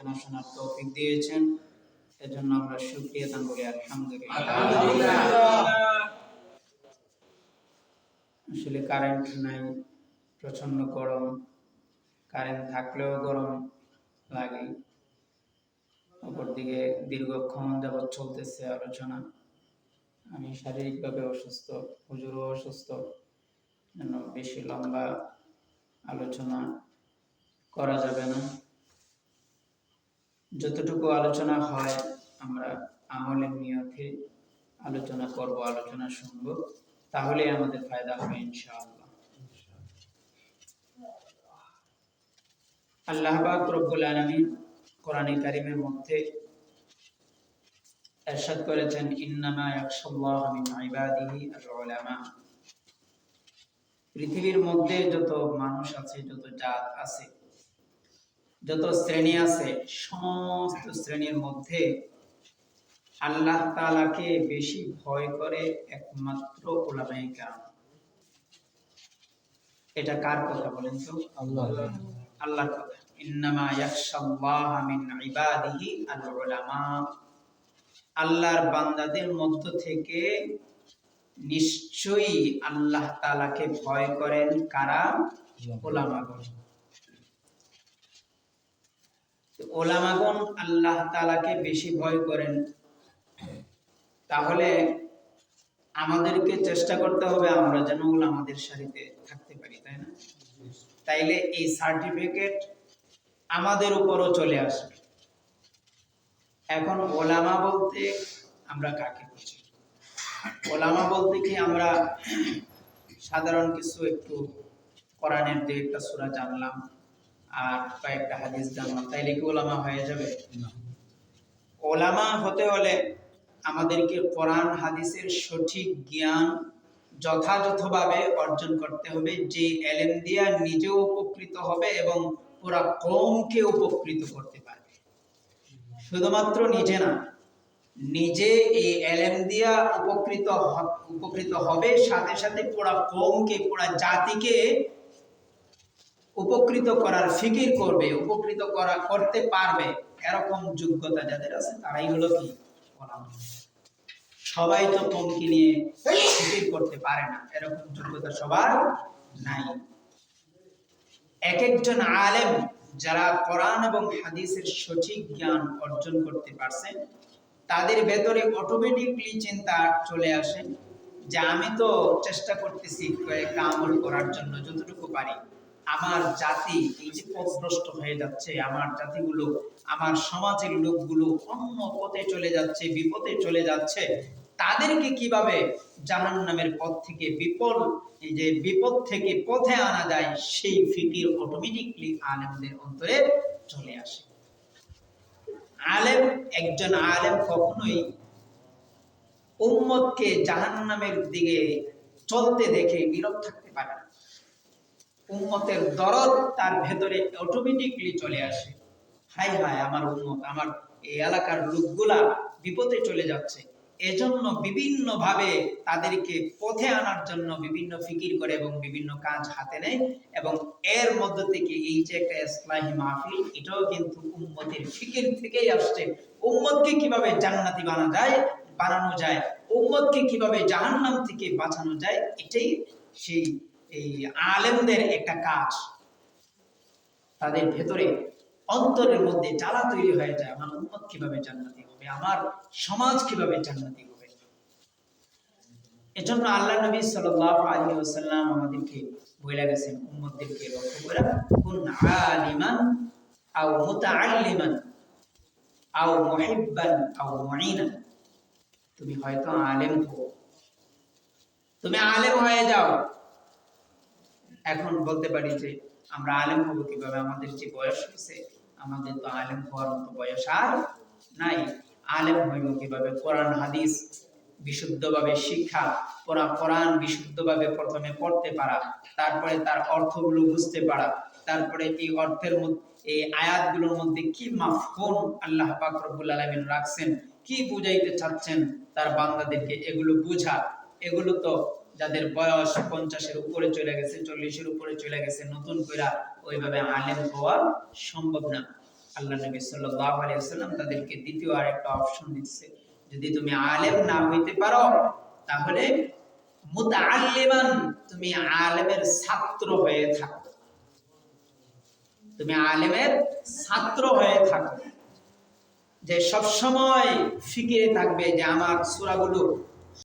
আলোচনা শোনার তৌফিক দিয়েছেন। এজন্য আমরা শুকরিয়া দান করি আলহামদুলিল্লাহ। আসলে কারেন্ট নাই প্রচণ্ড গরম। কারেন্ট থাকলেও গরম লাগে। অপরদিকে দীর্ঘক্ষণ যাবৎ চলতেছে আলোচনা। আমি শারীরিকভাবে অসুস্থ হুজুরও অসুস্থ। যেন বেশি লম্বা আলোচনা করা যাবে না। যতটুকু আলোচনা হয়, আমরা আমলের নিয়তে আলোচনা করব, আলোচনা শুনব। তাহলে আমাদের ফায়দা হবে, ইনশাআল্লাহ। আল্লাহ কারিমের মধ্যে এরশাদ করেছেন, ইন্নামা ইয়াখশাল্লাহ মিন ইবাদিহি আল-উলামা। পৃথিবীর মধ্যে যত মানুষ আছে, যত জাত আছে যত শ্রেণি আছে সমস্ত শ্রেণির মধ্যে আল্লাহ তাআলাকে বেশি ভয় করে একমাত্র ওলামায়ে কেরাম। এটা কার কথা বলেন তো? আল্লাহ। আল্লাহর কথা। ইন্নামা ইয়াখশাল্লাহ মিন ইবাদিহি আল উলামা আল্লাহর বান্দাদের মধ্য থেকে নিশ্চয়ই আল্লাহ তাআলাকে ভয় করেন কারা? ওলামাগণ তো ওলামাগণ আল্লাহ তাআলাকে বেশি ভয় করেন। তাহলে আমাদেরকে চেষ্টা করতে হবে আমরা যেন ওলামাদের সারিতে থাকতে পারি, তাই না? তাইলে এই সার্টিফিকেট আমাদের উপরও চলে আসবে। এখন ওলামা বলতে আমরা কাকে বুঝি? ওলামা বলতে কি আমরা সাধারণ কিছু একটু কোরআনের দু একটা সূরা জানলাম আর কয়েকটা হাদিস জানলাম। তাইলে কি ওলামা হয়ে যাবে? ওলামা হতে হলে আমাদেরকে কোরআন, হাদিসের সঠিক জ্ঞান যথাযথভাবে অর্জন করতে হবে। যে এলেম দিয়া নিজেও উপকৃত হবে এবং পুরা কমকে উপকৃত করতে পারবে। শুধুমাত্র নিজে না, নিজে এই এলেম দিয়া উপকৃত উপকৃত হবে, সাথে সাথে পুরা কমকে পুরা জাতিকে উপকৃত করার ফিকির করবে, উপকৃত করা, করতে পারবে, এরকম যোগ্যতা যাদের আছে তারাই হলো কি? সবাই তো কমকে নিয়ে ফিকির করতে পারে না, এরকম যোগ্যতা সবার নাই। এক একজন আলেম যারা কোরআন এবং হাদিসের সঠিক জ্ঞান অর্জন করতে পারছেন তাদের ভেতরে অটোমেটিকলি চিন্তা চলে আসে যে আমি তো চেষ্টা করতেছি কয়েকটা আমল করার জন্য, যতটুকু পারি। আমার জাতি এই যে পথভ্রষ্ট হয়ে যাচ্ছে, আমার জাতিগুলো, আমার সমাজের লোকগুলো অন্য পথে চলে যাচ্ছে বিপদে চলে যাচ্ছে, তাদেরকে কীভাবে জাহান নামের পথ থেকে বিপদ এই যে বিপদ থেকে পথে আনা যায়, সেই ফিকির অটোমেটিকলি আলেমদের অন্তরে চলে আসে। আলেম, একজন আলেম কখনোই উম্মতকে জাহান্নামের দিকে চলতে দেখে নীরব থাকতে পারে না। উম্মতের দরদ তার ভেতরে অটোমেটিকলি চলে আসে। হাই হাই আমার উম্মত, আমার এই এলাকার লোকগুলা বিপদে চলে যাচ্ছে। এজন্য বিভিন্ন ভাবে তাদেরকে পথে আনার জন্য বিভিন্ন ফিকির করে এবং বিভিন্ন কাজ হাতে নেয় এবং এর মধ্য থেকে এই যে একটা ইসলামী মাহফিল, এটাও কিন্তু উম্মতের ফিকির থেকেই আসছে। উম্মতকে কীভাবে জান্নাতি বানা যায়, বানানো যায়, উম্মতকে কীভাবে জাহান্নাম থেকে বাঁচানো যায়, এটাই সেই এই আলেমদের একটা কাজ। তাদের ভেতরে অন্তরের মধ্যে জ্বালা তৈরি হয়ে যায়, আমার উম্মত কীভাবে জান্নাতি হবে? আমার সমাজ কীভাবে জান্নাতি হবে? এজন্য আল্লাহ নবী সাল্লাল্লাহু আলাইহি ওয়াসাল্লাম আমাদেরকে বলে গেছেন, উম্মতদেরকে লক্ষ্য করে, কুন আলিমান আও মুতাআল্লিমান আও মুহিব্বান আও মুঈনান। তুমি হয়তো আলেম হো তুমি আলেম হয়ে যাও। এখন বলতে পারি যে আমরা আলেম হব কীভাবে? আমাদের যে বয়স হয়েছে, আমাদের তো আলেম হওয়ার মতো বয়স আর নাই। আলেম হইব কীভাবে? কোরআন, হাদিস, বিশুদ্ধভাবে শিক্ষা পড়া কোরআন বিশুদ্ধভাবে প্রথমে পড়তে পারা, তারপরে তার অর্থগুলো বুঝতে পারা, তারপরে এই অর্থের মধ্যে, এই আয়াতগুলোর মধ্যে কি মাফহুম আল্লাহ পাক রব্বুল আলামিন রাখছেন, কি বুঝাইতে চাচ্ছেন, তার বান্দাদেরকে এগুলো বুঝা। এগুলো তো যাদের বয়স পঞ্চাশের উপরে চলে গেছে, চল্লিশের উপরে চলে গেছে, নতুন কইরা ওইভাবে আলেম হওয়া সম্ভব না। আল্লাহ নবী সাল্লাল্লাহু আলাইহি ওয়াসাল্লাম তাদেরকে দ্বিতীয় আরেকটা অপশন দিচ্ছে। যদি তুমি আলেম না হইতে পারো, তাহলে তুমি আলেমের ছাত্র হয়ে থাকো। তুমি আলেমের ছাত্র হয়ে থাকো। যে সব সময় ফিকিরে থাকবে যে আমার সূরাগুলো